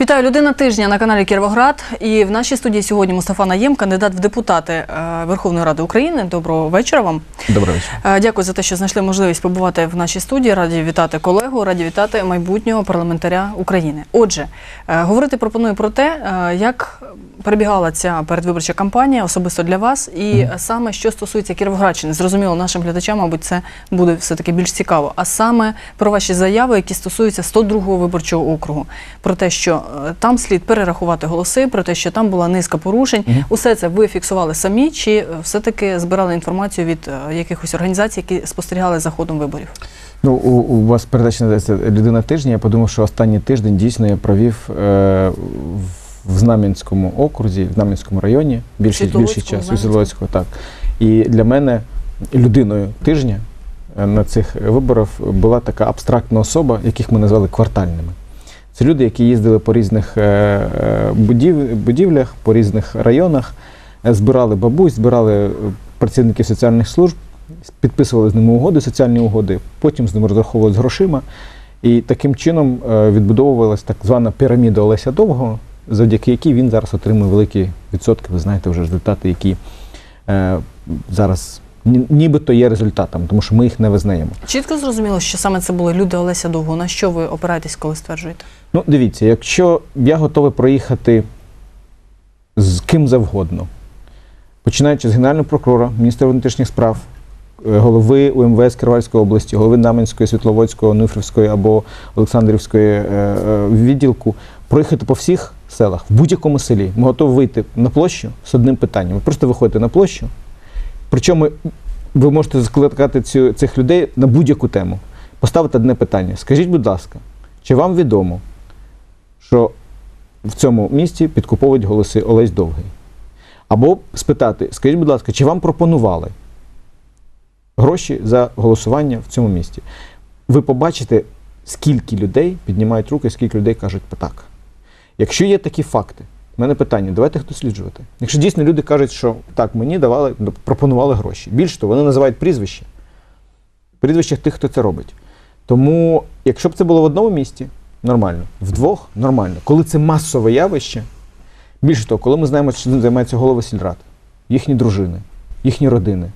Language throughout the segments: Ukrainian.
Вітаю людина тижня на каналі Кіровоград. І в нашій студії сьогодні Мустафа Наєм, кандидат в депутати е, Верховної Ради України. Доброго вечора вам. Добрий вечір. Е, Дякую за те, що знайшли можливість побувати в нашій студії. Раді вітати колегу, раді вітати майбутнього парламентаря України. Отже, е, говорити пропоную про те, як перебігала ця передвиборча кампанія особисто для вас, і саме що стосується Кіровоградщини. Зрозуміло, нашим глядачам, мабуть, це буде все таки більш цікаво. А саме про ваші заяви, які стосуються 102-го виборчого округу, про те, що там слід перерахувати голоси, про те, що там була низка порушень. Усе це ви фіксували самі, чи е, все-таки збирали інформацію від е, якихось організацій, які спостерігали за ходом виборів? Ну, у, у вас передача називається Людина тижня. Я подумав, що останній тиждень дійсно я провів е, в- Знам'янському окрузі, в Знам'янському районі, більший, більший час, у Світловодського, так. І для мене людиною тижня на цих виборах була така абстрактна особа, яких ми назвали квартальними. Це люди, які їздили по різних е, е, будів, будівлях, по різних районах, е, збирали бабусь, збирали працівників соціальних служб, підписували з ними угоди, соціальні угоди, потім з ними розраховувалися грошима. І таким чином відбудовувалась так звана піраміда Олеся Довгого, завдяки якій він зараз отримує великі відсотки. Ви знаєте вже результати, які зараз нібито є результатами, тому що ми їх не визнаємо. Чітко зрозуміло, що саме це були люди Олеся Довго. На що ви опираєтесь, коли стверджуєте? Ну, дивіться, якщо я готовий проїхати з ким завгодно, починаючи з генерального прокурора, міністра внутрішніх справ, е, голови УМВС Кировальської області, голови Наменської, Світловодського, Нуфрівської або Олександрівської е, е, відділку, проїхати по всіх селах, в будь-якому селі, ми готові вийти на площу з одним питанням. Ви просто виходите на площу, причому ви можете закликати цю, цих людей на будь-яку тему. Поставити одне питання. Скажіть, будь ласка, чи вам відомо, що в цьому місті підкуповують голоси Олесь Довгий? Або спитати, скажіть, будь ласка, чи вам пропонували гроші за голосування в цьому місті? Ви побачите, скільки людей піднімають руки, скільки людей кажуть так. Якщо є такі факти, в мене питання, давайте їх досліджувати. Якщо дійсно люди кажуть, що так, мені давали, пропонували гроші. Більше того, вони називають прізвище. Прізвище тих, хто це робить. Тому, якщо б це було в одному місті, нормально, вдвох нормально. Коли це масове явище, більше того, коли ми знаємо, що цим займаються голови сільрад, їхні дружини, їхні родини,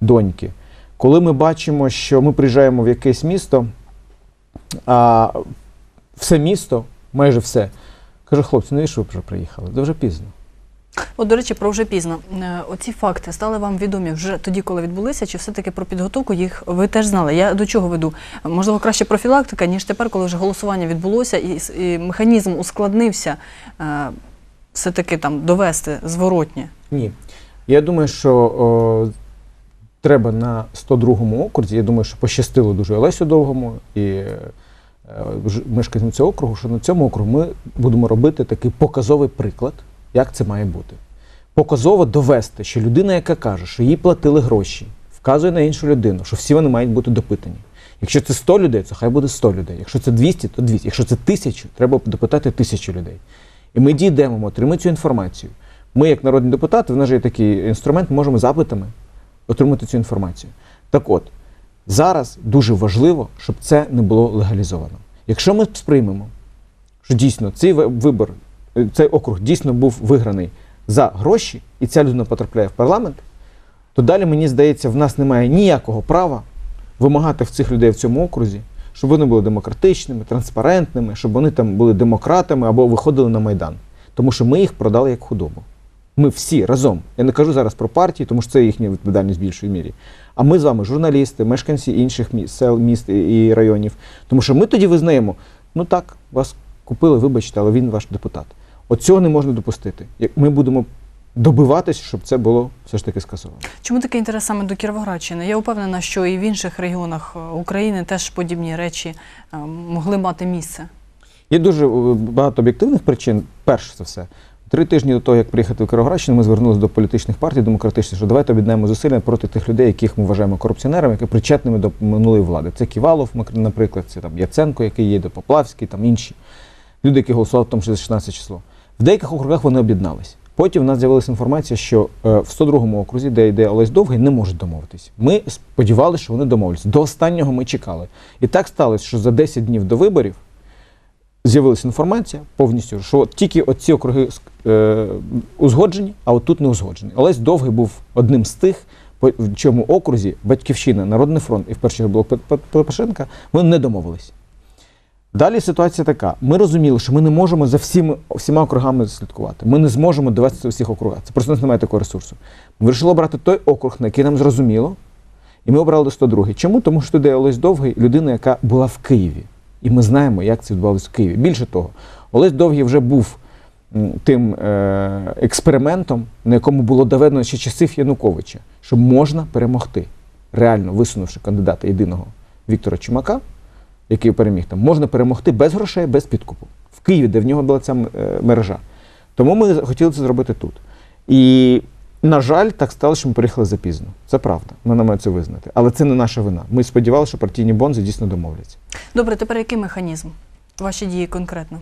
доньки. Коли ми бачимо, що ми приїжджаємо в якесь місто, а все місто, майже все, каже, хлопці, навіщо ви вже приїхали? Це вже пізно. От, до речі, про вже пізно. Е, Оці факти стали вам відомі вже тоді, коли відбулися, чи все-таки про підготовку їх ви теж знали? Я до чого веду? Можливо, краще профілактика, ніж тепер, коли вже голосування відбулося і, і механізм ускладнився е, все-таки там довести зворотнє. Ні. Я думаю, що о, треба на 102-му окрузі. Я думаю, що пощастило дуже Олесю Довгому і е, мешканцям цього округу, що на цьому округу ми будемо робити такий показовий приклад, як це має бути. Показово довести, що людина, яка каже, що їй платили гроші, вказує на іншу людину, що всі вони мають бути допитані. Якщо це 100 людей, то хай буде 100 людей. Якщо це 200, то 200. Якщо це 1000, треба допитати тисячу людей. І ми дійдемо, ми отримаємо цю інформацію. Ми, як народні депутати, в нас же є такий інструмент, можемо запитами отримати цю інформацію. Так от, зараз дуже важливо, щоб це не було легалізовано. Якщо ми сприймемо, що дійсно цей вибор, е, цей округ дійсно був виграний за гроші, і ця людина потрапляє в парламент, то далі, мені здається, в нас немає ніякого права вимагати в цих людей в цьому окрузі, щоб вони були демократичними, транспарентними, щоб вони там були демократами або виходили на Майдан. Тому що ми їх продали як худобу. Ми всі разом. Я не кажу зараз про партії, тому що це їхня відповідальність в більшій мірі. А ми з вами, журналісти, мешканці інших міст, сел, міст і районів. Тому що ми тоді визнаємо, ну так, вас купили, вибачте, але він ваш депутат. От цього не можна допустити. Ми будемо добиватися, щоб це було все ж таки скасовано. Чому такий інтерес саме до Кіровоградщини? Я впевнена, що і в інших регіонах е, України теж подібні речі е, могли мати місце. Є дуже е, багато об'єктивних причин. Перш за все, три тижні до того, як приїхати в Кіровоградщину, ми звернулися до політичних партій демократичних, що давайте об'єднаємо зусилля проти тих людей, яких ми вважаємо корупціонерами, які причетними до минулої влади. Це Ківалов, наприклад, це там Яценко, який є, до Поплавський, там інші люди, які голосували в тому числі за 16 число. В деяких округах вони об'єднались. Потім в нас з'явилася інформація, що е, в 102-му окрузі, де йде Олесь Довгий, не можуть домовитись. Ми сподівалися, що вони домовляться. До останнього ми чекали. І так сталося, що за 10 днів до виборів з'явилася інформація повністю, що тільки оці округи е, узгоджені, а от тут не узгоджені. Олесь Довгий був одним з тих, в чому окрузі Батьківщина, Народний фронт і в чергу блок Порошенка, вони не домовились. Далі ситуація така: ми розуміли, що ми не можемо за всіми, всіма округами слідкувати. Ми не зможемо довести всіх округах. Це просто у нас немає такого ресурсу. Ми вирішили обрати той округ, на який нам зрозуміло, і ми обрали 102. Чому? Тому що туди Олесь Довгий людина, яка була в Києві. І ми знаємо, як це відбувалося в Києві. Більше того, Олесь Довгий вже був тим е- експериментом, на якому було доведено ще часів Януковича, що можна перемогти, реально висунувши кандидата єдиного Віктора Чумака, який переміг там, можна перемогти без грошей, без підкупу. В Києві, де в нього була ця е, мережа. Тому ми хотіли це зробити тут. І, на жаль, так сталося, що ми приїхали запізно. Це правда. Ми не маємо це визнати. Але це не наша вина. Ми сподівалися, що партійні бонзи дійсно домовляться. Добре, тепер який механізм? Ваші дії конкретно?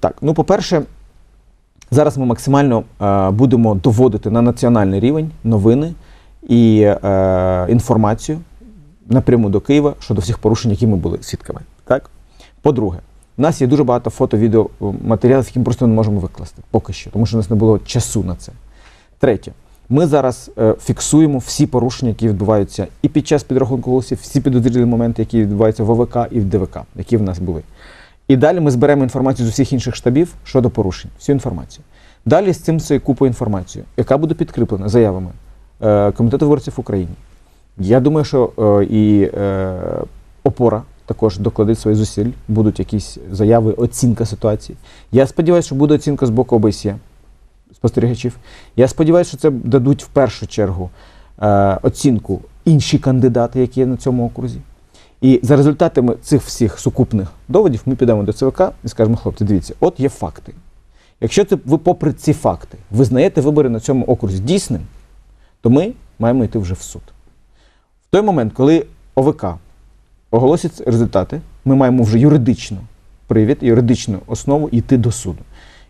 Так, ну по-перше, зараз ми максимально е, будемо доводити на національний рівень новини і е, інформацію напряму до Києва щодо всіх порушень, які ми були свідками. Так? По-друге, у нас є дуже багато фото, відео е, матеріалів, які ми просто не можемо викласти поки що, тому що у нас не було часу на це. Третє, ми зараз е, фіксуємо всі порушення, які відбуваються і під час підрахунку голосів, всі підозрілі моменти, які відбуваються в ОВК і в ДВК, які в нас були. І далі ми зберемо інформацію з усіх інших штабів щодо порушень, всю інформацію. Далі з цим цією купою інформацію, яка буде підкріплена заявами е, Комітету виборців України. Я думаю, що е, і опора також докладить свої зусиль, будуть якісь заяви, оцінка ситуації. Я сподіваюся, що буде оцінка з боку ОБСЄ, спостерігачів. Я сподіваюся, що це дадуть в першу чергу е, оцінку інші кандидати, які є на цьому окрузі. І за результатами цих всіх сукупних доводів ми підемо до ЦВК і скажемо, хлопці, дивіться, от є факти. Якщо це ви, попри ці факти, визнаєте вибори на цьому окрузі дійсним, то ми маємо йти вже в суд. В той момент, коли ОВК оголосить результати, ми маємо вже юридично привід, юридичну основу йти до суду.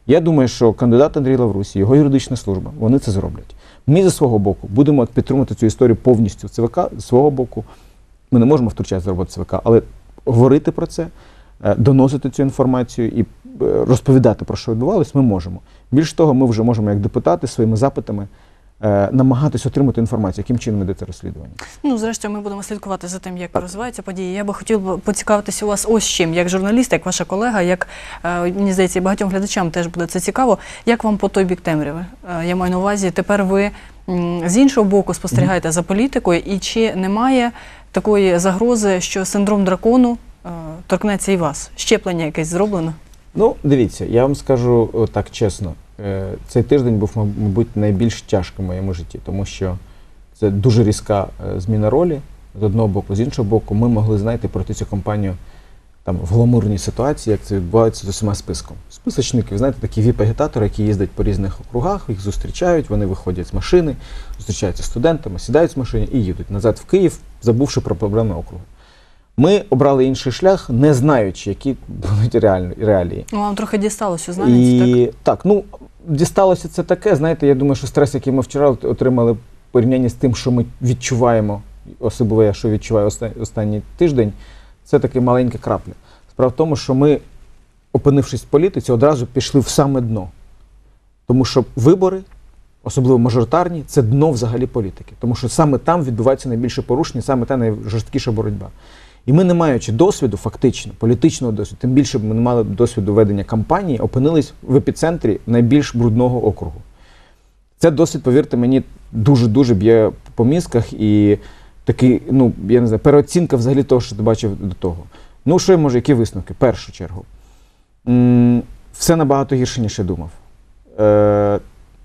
Я думаю, що кандидат Андрій Лаврусі, його юридична служба, вони це зроблять. Ми зі свого боку будемо підтримувати цю історію повністю ЦВК, з свого боку. Ми не можемо втручатися роботу ЦВК, але говорити про це, е, доносити цю інформацію і е, розповідати про що відбувалось, ми можемо. Більш того, ми вже можемо як депутати своїми запитами намагатись отримати інформацію, яким чином йде це розслідування. Ну, зрештою, ми будемо слідкувати за тим, як розвиваються події. Я би хотіла поцікавитися у вас ось чим, як журналіст, як ваша колега, як е, мені здається, багатьом глядачам теж буде це цікаво. Як вам по той бік темряви? Е, Я маю на увазі, тепер ви з іншого боку спостерігаєте за політикою, і чи немає такої загрози, що синдром дракону е, торкнеться і вас? Щеплення якесь зроблено? Ну, дивіться, я вам скажу так чесно. Е, Цей тиждень був, мабуть, найбільш тяжким в моєму житті, тому що це дуже різка е, зміна ролі з одного боку, з іншого боку, ми могли, знаєте, пройти цю кампанію там в гламурній ситуації, як це відбувається з усіма списком. Списочники, знаєте, такі віп-агітатори, які їздять по різних округах, їх зустрічають, вони виходять з машини, зустрічаються з студентами, сідають з машини і їдуть назад в Київ, забувши про проблеми округу. Ми обрали інший шлях, не знаючи, які будуть реальні реалії. Ну, вам трохи дісталося у знам'янці, так? Так, ну дісталося це таке. Знаєте, я думаю, що стрес, який ми вчора отримали в порівнянні з тим, що ми відчуваємо, особливо я що відчуваю останній тиждень, це таки маленька крапля. Справа в тому, що ми, опинившись в політиці, одразу пішли в саме дно. Тому що вибори, особливо мажоритарні, це дно взагалі політики. Тому що саме там відбувається найбільше порушення, саме та найжорсткіша боротьба. І ми, не маючи досвіду, фактично, політичного досвіду, тим більше ми не мали досвіду ведення кампанії, опинились в епіцентрі найбільш брудного округу. Це досвід, повірте мені, дуже-дуже б'є по мізках і такий, ну, я не знаю, переоцінка взагалі того, що ти бачив до того. Ну, що я можу, які висновки? В першу чергу. Все набагато гірше, ніж я думав. Е,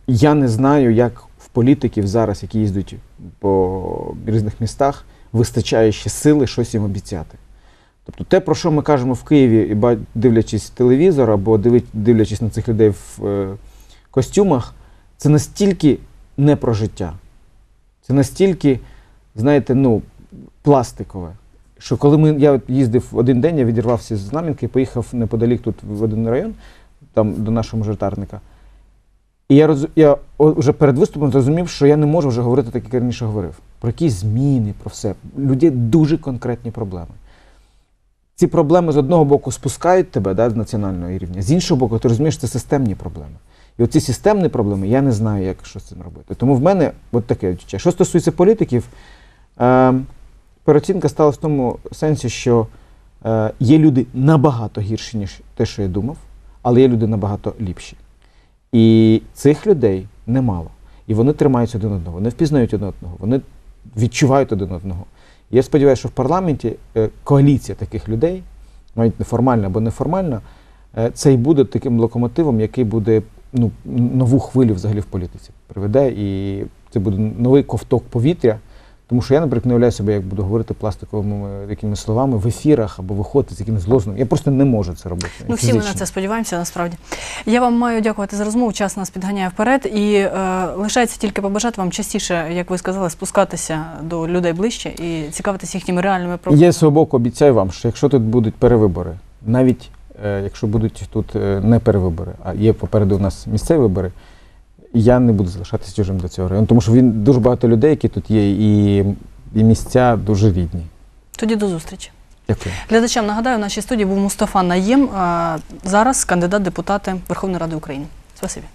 я не знаю, як в політиків зараз, які їздять по різних містах, вистачає ще сили щось їм обіцяти. Тобто те, про що ми кажемо в Києві, і дивлячись телевізор або дивлячись на цих людей в е, костюмах, це настільки не про життя. Це настільки, знаєте, ну, пластикове. Що коли ми, я їздив один день, я відірвався з Знам'янки і поїхав неподалік тут в один район, там до нашого мажоритарника. І я, роз, я вже перед виступом зрозумів, що я не можу вже говорити так, як я раніше говорив. Про якісь зміни, про все. У людей дуже конкретні проблеми. ці проблеми з одного боку спускають тебе да, з національного рівня, з іншого боку, ти розумієш, це системні проблеми. І оці системні проблеми я не знаю, як що з цим робити. Тому в мене от таке відчуття. Що стосується політиків, е, переоцінка стала в тому сенсі, що е, є люди набагато гірші, ніж те, що я думав, але є люди набагато ліпші. І цих людей немало. І вони тримаються один одного, вони впізнають один одного, вони відчувають один одного. Я сподіваюся, що в парламенті е, коаліція таких людей, навіть неформальна або неформальна, е, це і буде таким локомотивом, який буде ну, нову хвилю взагалі в політиці приведе, і це буде новий ковток повітря. Тому що я, наприклад, не уявляю себе, як буду говорити пластиковими е, якимись словами в ефірах або виходити з якимось лозунгом. Я просто не можу це робити. Ну, всі ми на це сподіваємося, насправді. Я вам маю дякувати за розмову. Час нас підганяє вперед. І е, лишається тільки побажати вам частіше, як ви сказали, спускатися до людей ближче і цікавитися їхніми реальними проблемами. Я з свого боку обіцяю вам, що якщо тут будуть перевибори, навіть е, якщо будуть тут е, не перевибори, а є попереду у нас місцеві вибори, я не буду залишатися чужим до цього району, тому що він дуже багато людей, які тут є, і, і місця дуже рідні. Тоді до зустрічі. Дякую. Глядачам нагадаю, в нашій студії був Мустафа Наєм, а зараз кандидат депутати Верховної Ради України. Спасибі.